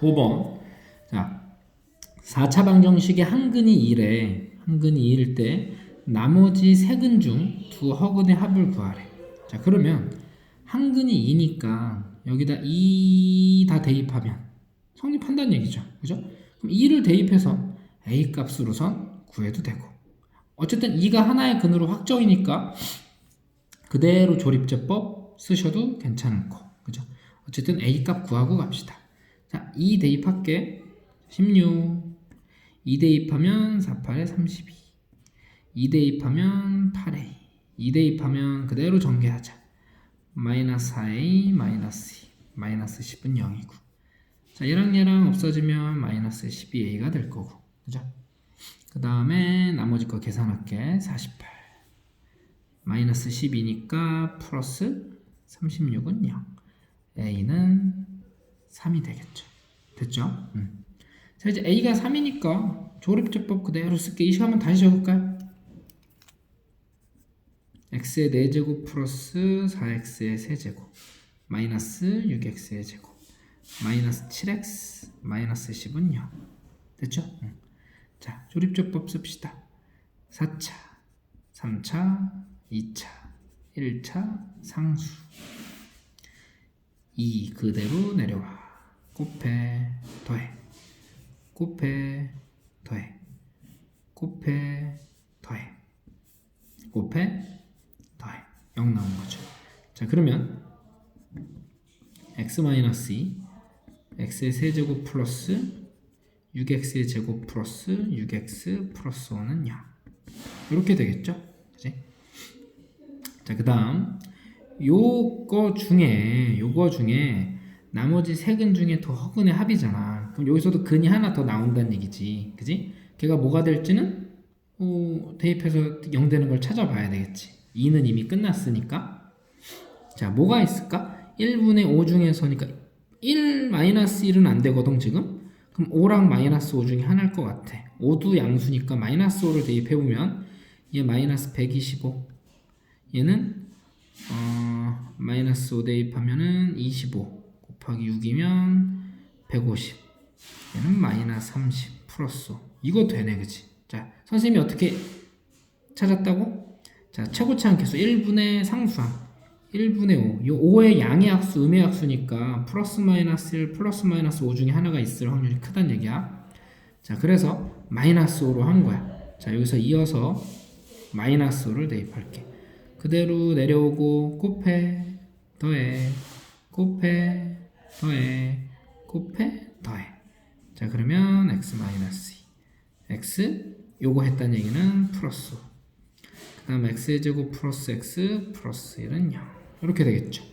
5번. 자, 4차 방정식의 한 근이 1에 한 근이 2일 때 나머지 세 근 중 두 허근의 합을 구하래. 자, 그러면 한 근이 2니까 여기다 2 다 대입하면 성립한다는 얘기죠. 그죠? 그럼 2를 대입해서 a 값으로선 구해도 되고. 어쨌든 2가 하나의 근으로 확정이니까 그대로 조립제법 쓰셔도 괜찮고. 그죠? 어쨌든 a 값 구하고 갑시다. 자, 2 대입할게. 16. 2 대입하면 4, 8에 32. 2 대입하면 8a. 2 대입하면 그대로 전개하자. 마이너스 4a, 마이너스 2. 마이너스 10은 0이고. 자, 얘랑 얘랑 없어지면 마이너스 12a가 될 거고. 그죠? 그 다음에 나머지 거 계산할게. 48. 마이너스 12니까 플러스 36은 0. a는 3이 되겠죠. 됐죠? 음. 자 이제 a가 3이니까 조립제법 그대로 쓸게 이 시간만 다시 적을까요? x의 4제곱 플러스 4x의 세제곱 마이너스 6x의 제곱 마이너스 7x 마이너스 10은 0 됐죠? 응. 자 조립제법 씁시다 4차 3차 2차 1차 상수 2 그대로 내려와 곱해 더해. 곱해 더해. 곱해 더해. 곱해 더해. 0 나오는 거죠. 자 그러면 x-2 x의 세제곱 플러스 6x의 제곱 플러스 6x 플러스 5는 0 이렇게 되겠죠? 그지 자그 다음 요거 중에 요거 중에 나머지 세 근 중에 더 허근의 합이잖아. 그럼 여기서도 근이 하나 더 나온다는 얘기지. 그지? 걔가 뭐가 될지는 어, 대입해서 0 되는 걸 찾아봐야 되겠지. 2는 이미 끝났으니까. 자, 뭐가 있을까? 1분의 5 중에서니까 1 마이너스 1은 안 되거든, 지금? 그럼 5랑 마이너스 5 중에 하나일 것 같아. 5도 양수니까 마이너스 5를 대입해보면 얘 마이너스 125. 얘는 어, 마이너스 5 대입하면은 25 곱하기 6이면 150 얘는 마이너스 30 플러스 5 이거 되네 그치 자 선생님이 어떻게 찾았다고? 자 최고치 함께수 1분의 상수항 1분의 5. 이 5의 양의 합수, 음의 합수니까 플러스 마이너스 1, 플러스 마이너스 5 중에 하나가 있을 확률이 크다는 얘기야. 자, 그래서 마이너스 5로 한 거야. 자, 여기서 이어서 마이너스 5를 대입할게. 그대로 내려오고 곱해 더해 곱해 더해 곱해? 더해. 자 그러면 x 마이너스 2 x 요거 했다는 얘기는 플러스 그 다음 x의 제곱 플러스 x 플러스 1은 0 이렇게 되겠죠.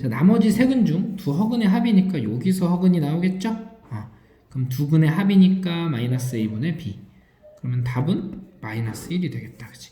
자 나머지 세근 중 두 허근의 합이니까 여기서 허근이 나오겠죠? 어, 그럼 두 근의 합이니까 마이너스 a분의 b. 그러면 답은 마이너스 1이 되겠다. 그치